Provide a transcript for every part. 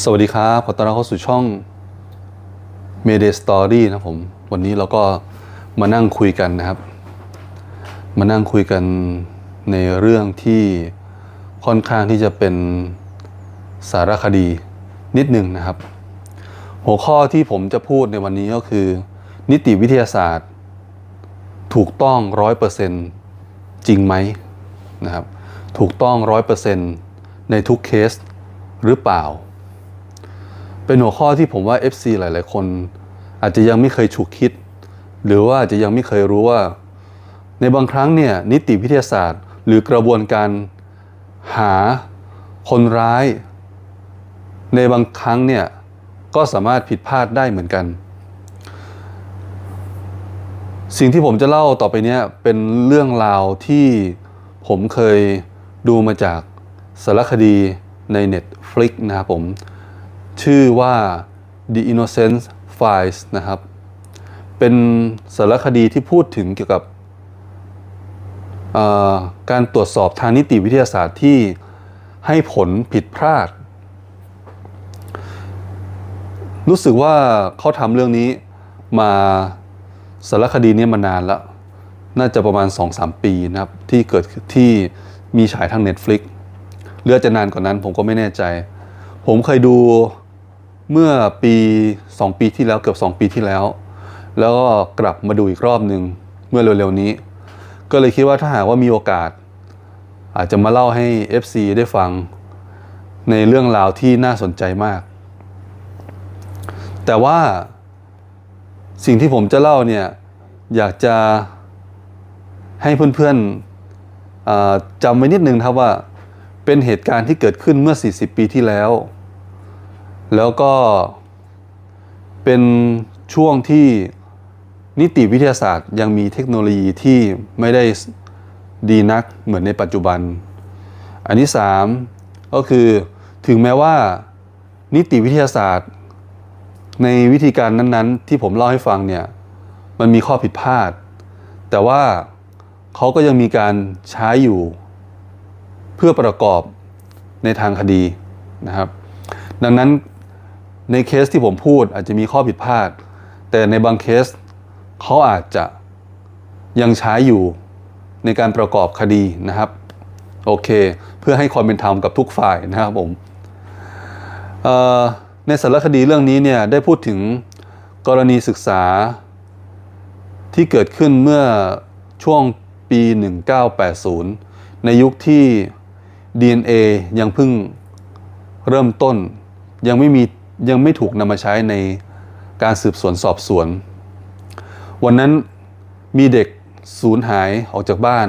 สวัสดีครับ ขอต้อนรับเข้าสู่ช่อง Mayday Story นะผม วันนี้เราก็มานั่งคุยกันนะครับ มานั่งคุยกันในเรื่องที่ค่อนข้างที่จะเป็นสารคดีนิดหนึ่งนะครับ หัวข้อที่ผมจะพูดในวันนี้ก็คือ นิติวิทยาศาสตร์ ถูกต้องร้อยเปอร์เซนจริงไหมนะครับ ถูกต้องร้อยเปอร์เซนในทุกเคสหรือเปล่า เป็นหัวข้อที่ผมว่า FC หลาย ๆ คน อาจจะยังไม่เคยฉุกคิด หรือว่าอาจจะยังไม่เคยรู้ว่า ในบางครั้งเนี่ยนิติวิทยาศาสตร์ หรือกระบวนการหาคนร้าย ในบางครั้งเนี่ยก็สามารถผิดพลาดได้เหมือนกัน สิ่งที่ผมจะเล่าต่อไปนี้เป็นเรื่องราวที่ผมเคยดูมาจากสารคดีใน Netflix นะครับผม ชื่อว่า The Innocent Files นะครับ เป็นสารคดีที่พูดถึงเกี่ยวกับการตรวจสอบทางนิติวิทยาศาสตร์ที่ให้ผลผิดพลาด รู้สึกว่าเขาทำเรื่องนี้มาสารคดีนี้มานานแล้ว น่าจะประมาณ 2-3 ปีนะครับ ที่เกิดที่มีฉายทาง Netflix หรืออาจจะนานกว่านั้นผมก็ไม่แน่ใจ ผมเคยดู เมื่อปี 2 ปีที่แล้วเกือบ 2 ปีที่แล้ว แล้วก็กลับมาดูอีกรอบหนึ่งเมื่อเร็วๆนี้ ก็เลยคิดว่าถ้าหากว่ามีโอกาส อาจจะมาเล่าให้ FC ได้ฟังในเรื่องราวที่น่าสนใจมาก แต่ว่าสิ่งที่ผมจะเล่าเนี่ยอยากจะให้เพื่อนๆจำไว้นิดนึงครับว่าเป็นเหตุการณ์ที่เกิดขึ้นเมื่อ 40 ปีที่แล้ว แล้วก็เป็นช่วงที่นิติวิทยาศาสตร์ยังมีเทคโนโลยีที่ไม่ได้ดีนักเหมือนในปัจจุบัน อันที่สามก็คือถึงแม้ว่านิติวิทยาศาสตร์ ในวิธีการนั้นๆ ที่ผมเล่าให้ฟังเนี่ยมันมีข้อผิดพลาด แต่ว่าเขาก็ยังมีการใช้อยู่ เพื่อประกอบในทางคดีนะครับ ดังนั้น ในเคสที่ผมพูดอาจจะมีข้อผิดพลาด แต่ในบางเคสเขาอาจจะยังใช้อยู่ในการประกอบคดีนะครับ โอเค เพื่อให้ความเป็นธรรมกับทุกฝ่ายนะครับผมในสารคดีเรื่องนี้เนี่ยได้พูดถึงกรณีศึกษาที่เกิดขึ้นเมื่อช่วงปี 1980 ในยุคที่ DNA ยังเพิ่งเริ่มต้นยังไม่มี ยังไม่ถูกนำมาใช้ในการสืบสวนสอบสวน วันนั้นมีเด็กสูญหายออกจากบ้าน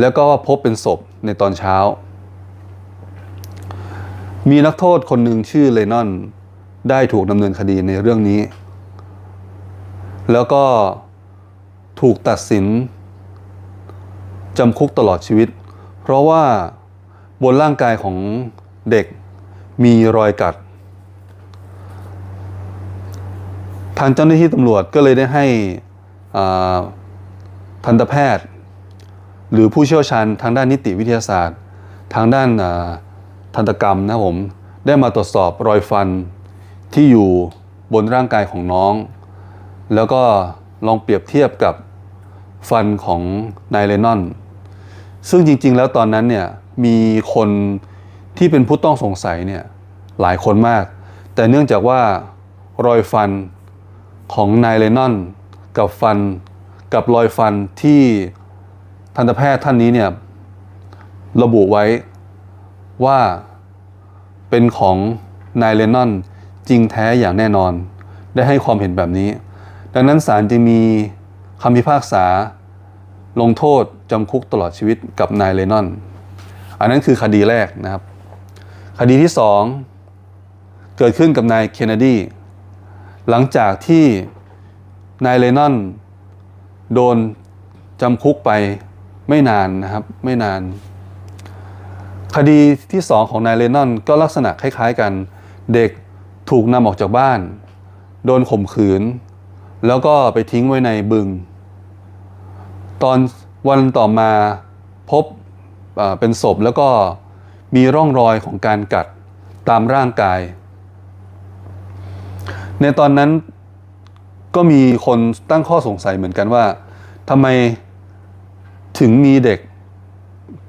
แล้วก็พบเป็นศพในตอนเช้า มีนักโทษคนหนึ่งชื่อเลนอน ได้ถูกดำเนินคดีในเรื่องนี้ แล้วก็ถูกตัดสินจำคุกตลอดชีวิต เพราะว่าบนร่างกายของเด็กมีรอยกัด ทางเจ้าหน้าที่ตำรวจก็เลยได้ให้ทันตแพทย์ หรือผู้เชี่ยวชาญทางด้านนิติวิทยาศาสตร์ ทางด้านทันตกรรมนะผม ได้มาตรวจสอบรอยฟันที่อยู่บนร่างกายของน้อง แล้วก็ลองเปรียบเทียบกับฟันของนายเลนอน ซึ่งจริง ๆ แล้วตอนนั้นเนี่ยมีคนที่เป็นผู้ต้องสงสัยเนี่ยหลายคนมาก แต่เนื่องจากว่ารอยฟัน ของนายเลนอน กับฟันกับรอยฟันที่ทันตแพทย์ท่านนี้เนี่ยระบุไว้ว่าเป็นของนายเลนอนจริงแท้อย่างแน่นอน ได้ให้ความเห็นแบบนี้ ดังนั้นศาลจึงมีคำพิพากษา ลงโทษจำคุกตลอดชีวิตกับนายเลนอน อันนั้นคือคดีแรกนะครับ คดีที่สองเกิดขึ้นกับนายเคนเนดี หลังจากที่นายเลนอนโดนจำคุกไปไม่นานนะครับไม่นาน คดีที่สองของนายเลนอนก็ลักษณะคล้ายๆกัน เด็กถูกนำออกจากบ้าน โดนข่มขืน แล้วก็ไปทิ้งไว้ในบึง ตอนวันต่อมาพบเป็นศพแล้วก็มีร่องรอยของการกัดตามร่างกาย ในตอนนั้นก็มีคนตั้งข้อสงสัยเหมือนกันว่าทำไมถึงมีเด็ก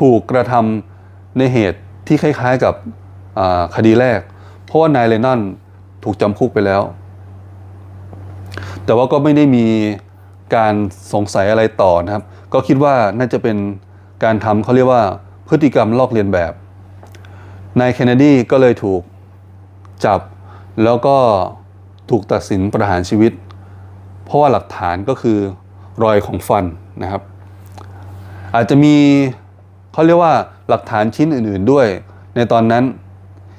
ถูกกระทำในเหตุที่คล้ายๆกับคดีแรก เพราะว่านายเลนนอนถูกจำคุกไปแล้ว แต่ว่าก็ไม่ได้มีการสงสัยอะไรต่อนะครับ ก็คิดว่าน่าจะเป็นการทำเขาเรียกว่าพฤติกรรมลอกเลียนแบบ นายเคนเนดีก็เลยถูกจับแล้วก็ ถูกตัดสินประหารชีวิต เพราะว่าหลักฐานก็คือรอยของฟันนะครับ อาจจะมีเขาเรียกว่าหลักฐานชิ้นอื่น ๆด้วย ในตอนนั้น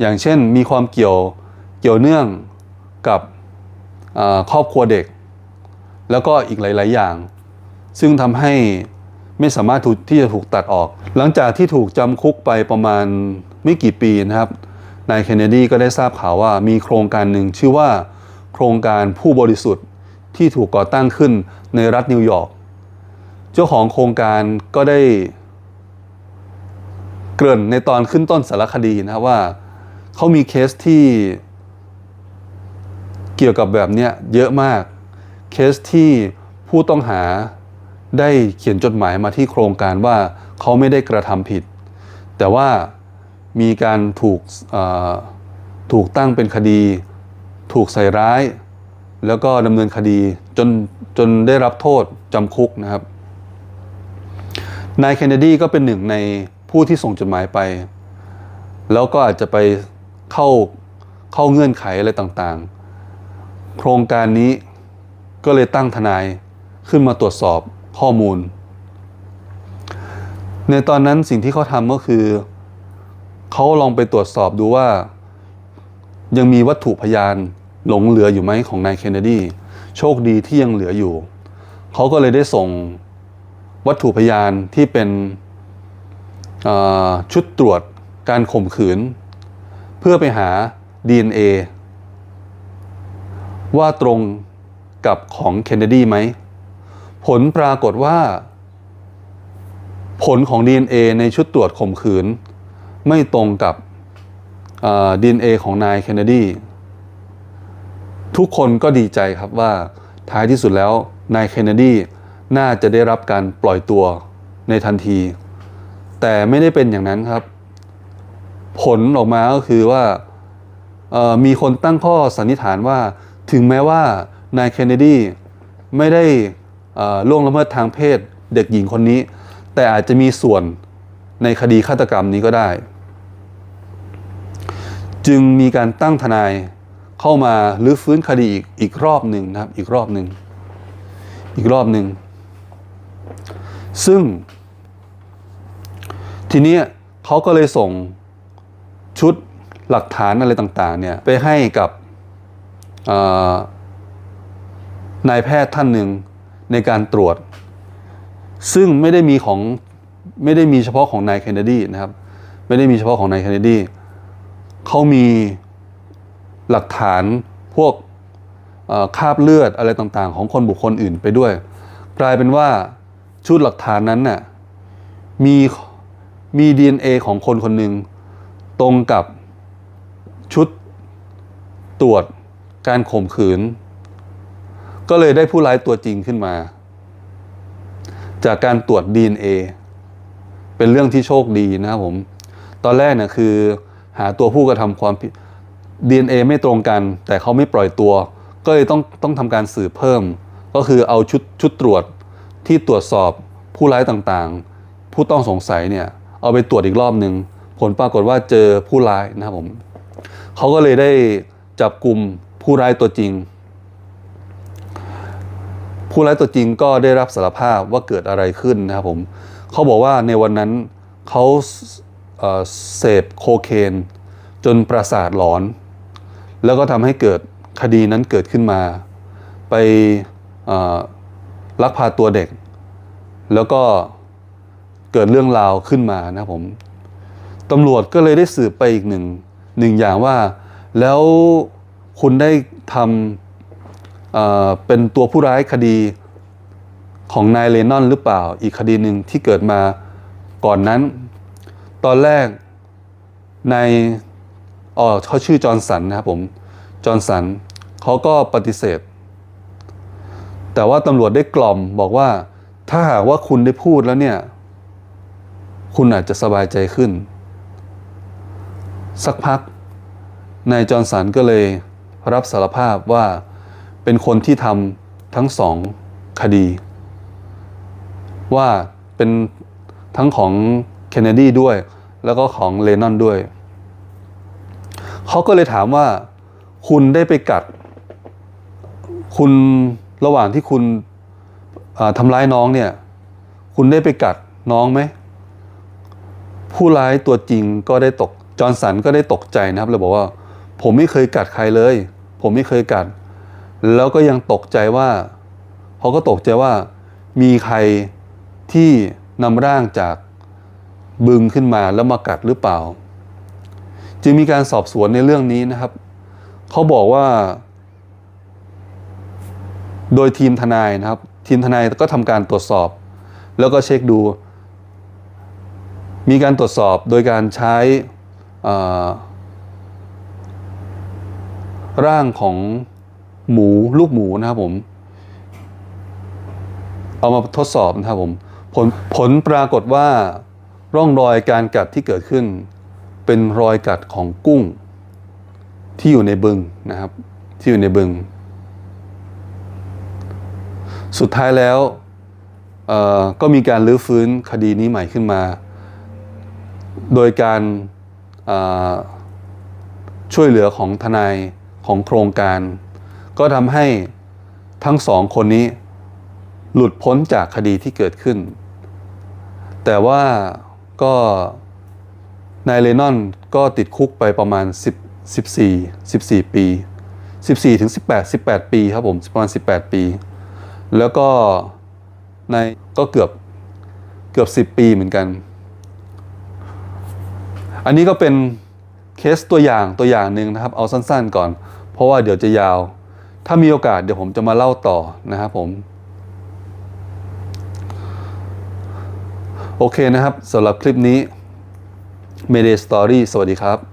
อย่างเช่นมีความเกี่ยวเกี่ยวเนื่องกับครอบครัวเด็ก แล้วก็อีกหลาย ๆ อย่าง ซึ่งทำให้ไม่สามารถถูกที่จะถูกตัดออก หลังจากที่ถูกจำคุกไปประมาณไม่กี่ปีนะครับนายเคนเนดีก็ได้ทราบข่าวว่ามีโครงการหนึ่งชื่อว่า โครงการผู้บริสุทธิ์ที่ถูกก่อตั้งขึ้นในรัฐนิวยอร์กเจ้าของโครงการก็ได้ เกริ่นในตอนขึ้นต้นสารคดีนะว่าเขามีเคสที่เกี่ยวกับแบบเนี้ยเยอะมาก เคสที่ผู้ต้องหาได้เขียนจดหมายมาที่โครงการว่าเขาไม่ได้กระทำผิด แต่ว่ามีการถูกถูกตั้งเป็นคดี ถูกใส่ร้าย แล้วก็ดำเนินคดีจนจนได้รับโทษจำคุกนะครับ นายเคนเนดีก็เป็นหนึ่งในผู้ที่ส่งจดหมายไป แล้วก็อาจจะไปเข้าเข้าเงื่อนไขอะไรต่างๆ โครงการนี้ก็เลยตั้งทนายขึ้นมาตรวจสอบข้อมูล ในตอนนั้นสิ่งที่เขาทำก็คือ เขาลองไปตรวจสอบดูว่า ยังมีวัตถุพยาน หลงเหลืออยู่ไหมของนายเคนเนดี โชคดีที่ยังเหลืออยู่ เขาก็เลยได้ส่งวัตถุพยานที่เป็นชุดตรวจการข่มขืน เพื่อไปหา DNA ว่าตรงกับของเคนเนดีไหม ผลปรากฏว่า ผลของ DNA ในชุดตรวจข่มขืน ไม่ตรงกับเอ่อ DNA ของนายเคนเนดี ทุกคนก็ดีใจครับว่าท้ายที่สุดแล้วนายเคนเนดีน่าจะได้รับการปล่อยตัวในทันที แต่ไม่ได้เป็นอย่างนั้นครับ ผลออกมาก็คือว่ามีคนตั้งข้อสันนิษฐานว่าถึงแม้ว่านายเคนเนดีไม่ได้ล่วงละเมิดทางเพศเด็กหญิงคนนี้ แต่อาจจะมีส่วนในคดีฆาตกรรมนี้ก็ได้ จึงมีการตั้งทนาย เข้ามารื้อฟื้นคดีอีกรอบหนึ่งนะครับ อีกรอบหนึ่งอีกรอบหนึ่งซึ่ง ทีนี้เขาก็เลยส่งชุดหลักฐานอะไรต่าง ๆ เนี่ย ไปให้กับนายแพทย์ท่านหนึ่งในการตรวจ ซึ่งไม่ได้มีของไม่ได้มีเฉพาะของนายเคนเนดีนะครับ ไม่ได้มีเฉพาะของนายเคนเนดีเขามี หลักฐานพวกเอ่อคราบเลือดอะไรต่างๆ ของคนบุคคลอื่นไปด้วย กลายเป็นว่าชุดหลักฐานนั้นน่ะมีมี DNA ของคนคนหนึ่งตรงกับชุดตรวจการข่มขืน ก็เลยได้ผู้ร้ายตัวจริงขึ้นมา จากการตรวจ DNA เป็นเรื่องที่โชคดีนะครับผม ตอนแรกเนี่ยคือหาตัวผู้กระทำความผิด DNA ไม่ตรงกัน แต่เขาไม่ปล่อยตัว ก็เลยต้องต้องทำการสืบเพิ่ม ก็คือเอาชุดชุดตรวจที่ตรวจสอบผู้ร้ายต่างๆ ผู้ต้องสงสัยเนี่ยเอาไปตรวจอีกรอบหนึ่งผลปรากฏว่าเจอผู้ร้ายนะครับผมเขาก็เลยได้จับกลุ่มผู้ร้ายตัวจริง ผู้ร้ายตัวจริงก็ได้รับสารภาพว่าเกิดอะไรขึ้นนะครับผมเขาบอกว่าในวันนั้นเขาเอ่อเสพโคเคนจนประสาทหลอน แล้วก็ทำให้เกิดคดีนั้นเกิดขึ้นมา ไปลักพาตัวเด็ก แล้วก็เกิดเรื่องราวขึ้นมานะผมตำรวจก็เลยได้สืบไปอีกหนึ่งหนึ่งอย่างว่า แล้วคุณได้ทำเเป็นตัวผู้ร้ายคดีของนายเลนอนหรือเปล่า อีกคดีหนึ่งที่เกิดมาก่อนนั้น ตอนแรกนาย อ๋อเขาชื่อจอร์นสันนะครับผมจอร์นสันเขาก็ปฏิเสธ แต่ว่าตำรวจได้กล่อมบอกว่าถ้าหากว่าคุณได้พูดแล้วเนี่ย คุณอาจจะสบายใจขึ้น สักพักนายจอร์นสันก็เลยรับสารภาพว่าเป็นคนที่ทำทั้งสองคดี ว่าเป็นทั้งของเคนเนดีด้วย แล้วก็ของเลนนอนด้วย เขาก็เลยถามว่า คุณได้ไปกัด คุณระหว่างที่คุณทำร้ายน้องเนี่ย คุณได้ไปกัดน้องไหม ผู้ร้ายตัวจริงก็ได้ตกจอร์นสันก็ได้ตกใจนะครับเลยบอกว่า ผมไม่เคยกัดใครเลย ผมไม่เคยกัด แล้วก็ยังตกใจว่าเขาก็ตกใจว่า มีใครที่นำร่างจากบึงขึ้นมาแล้วมากัดหรือเปล่า จึงมีการสอบสวนในเรื่องนี้นะครับ เขาบอกว่า โดยทีมทนายนะครับ ทีมทนายก็ทำการตรวจสอบ แล้วก็เช็คดู มีการตรวจสอบโดยการใช้ร่างของหมูลูกหมูนะครับผม เอามาทดสอบนะครับผม ผลผลปรากฏว่าร่องรอยการกัดที่เกิดขึ้น เป็นรอยกัดของกุ้งที่อยู่ในบึงนะครับ ที่อยู่ในบึง สุดท้ายแล้วก็มีการรื้อฟื้นคดีนี้ใหม่ขึ้นมา โดยการช่วยเหลือของทนายของโครงการ ก็ทำให้ทั้งสองคนนี้หลุดพ้นจากคดีที่เกิดขึ้น แต่ว่าก็ นายเลนอนก็ติดคุกไปประมาณ 10 14 14 ปี 14ถึง18 18 ปีครับผมประมาณ 18 ปี แล้วก็ในายก็เกือบเกือบ 10 ปีเหมือนกัน อันนี้ก็เป็นเคสตัวอย่างตัวอย่างหนึ่งนะครับ เอาสั้นๆก่อน เพราะว่าเดี๋ยวจะยาว ถ้ามีโอกาสเดี๋ยวผมจะมาเล่าต่อนะครับผม โอเคนะครับสำหรับคลิปนี้ เมเดสตอรี่สวัสดีครับ